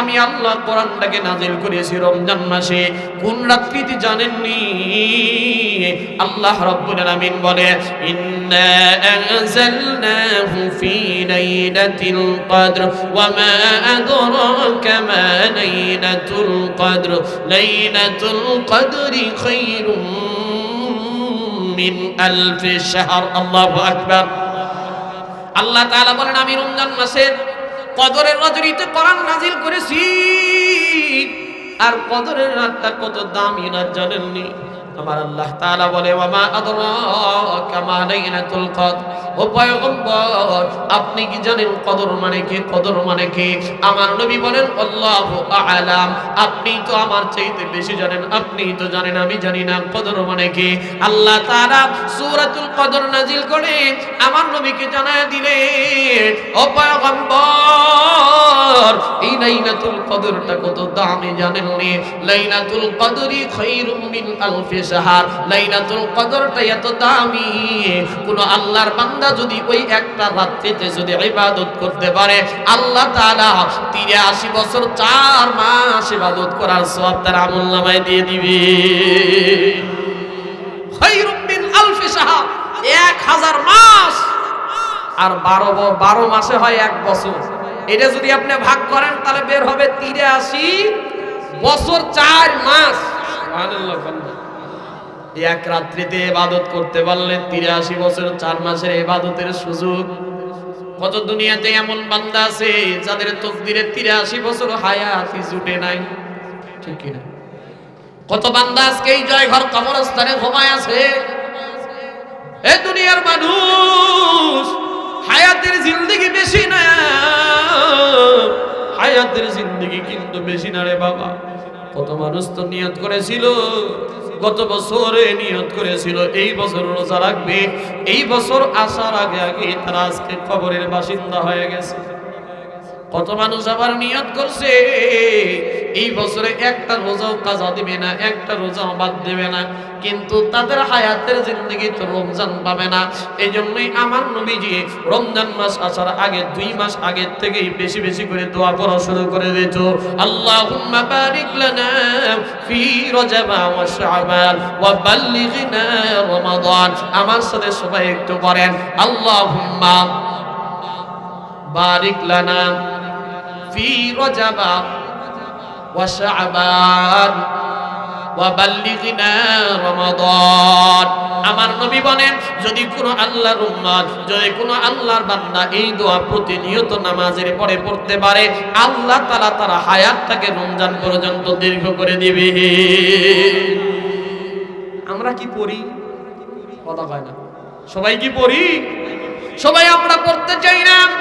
আমি আল্লাহ কোরআনটাকে নাজিল করেছি রমজান মাসে। কোন রাত্রিতে জানেননি? আল্লাহ রব্বুল আলামিন বলে, ইন্না আনজালনাহু ফি লাইলাতিল কদর, ওয়া মা আদরাকা মা লাইলাতুল কদর। লাইলাতুল কদরি খায়রুম মিন আলফি শাহর। আল্লাহু আকবার। আল্লাহ তাআলা বলেন, আমি রমজান মাসের কদরের রজনীতে কোরআন নাজিল করেছি। আর কদরের রাতটা কত দামি না জানেননি? আমার আল্লাহ তাআলা বলে ওয়ামা আদরাকা মা লাইলাতুল কদর। আপনি কি জানেন কদর মানে কি? কদর মানে কি? আমার নবী বলেন আ'লাম। আপনি তো আমার চাইতে বেশি জানেন, আপনি তো জানেন, আমি জানি না। কদর মানে কি? আল্লাহ তাআলা সূরাতুল কদর নাজিল করে আমার নবীকে জানায় পয়গম্বর, এই লাইলাতুল কদরটা কত দামি জানেন নি? লাইলাতুল কদরি খায়রুম মিন আলফি লাইলাতুল কদরটা এত দামি, কোন আল্লাহর বান্দা যদি ওই একটা রাত্রিতে যদি ইবাদত করতে পারে, আল্লাহ তাআলা 83 বছর 4 মাস ইবাদত করার সওয়াব তার আমলনামায় দিয়ে দিবে। খায়রুম আলফি শাহর। 1000 মাস। আর 12 12 মাসে হয় এক বছর। এটা যদি আপনি ভাগ করেন, তাহলে বের হবে 83 বছর 4 মাস। সুবহানাল্লাহ এক রাত্রিতে ইবাদত করতে পারলে তিরাশি বছর, চার মাসের ইবাদতের সুযোগ। কত দুনিয়াতে এমন বান্দা আছে যাদের তকদিরে তিরাশি বছর হায়াতি জুটে নাই। ঠিক কিনা? কত বান্দা আজকে এই জয় ঘর কবরস্থানে ঘুমায় আছে। এ দুনিয়ার মানুষ, হায়াতের জিন্দগি বেশি না। হায়াতের জিন্দগি কিন্তু বেশি না রে বাবা। কত মানুষ তো নিয়ত করেছিল গত বছরে নিয়ত করেছিল, এই বছর রোজা রাখবে, এই বছর আসার আগে আগে তারা আজকে কবরের বাসিন্দা হয়ে গেছে। কত মানুষ আবার নিয়ত করছে? এই বছরে একটা রোজাও কাজা দিবে না, একটা রোজাও বাদ দেবে না, কিন্তু তাদের হায়াতের জিন্দগি তো রমজান পাবে না। এই জন্যই আমার নবীজি রমজান মাস আসার আগে, দুই মাস আগের থেকেই বেশি বেশি করে দোয়া করা শুরু করে দিত আল্লাহুম্মা রমাদান। আমার সাথে সবাই একটু পড়েন। আল্লাহুম্মা বারিক লানা শাবান ওয়াবাল্লিগনা রমাদান আমার নবী বলেন, যদি কোনো আল্লাহর উম্মত, যদি কোনো আল্লাহর বান্দা এই দোয়া প্রতিনিয়ত নামাজের পরে পড়তে পারে, আল্লাহ তাআলা তার হায়াতটাকে রমজান পর্যন্ত দীর্ঘ করে দিবে। আমরা কি পড়ি? কথা হয় না। সবাই কি পড়ি? সবাই আমরা পড়তে চাই না।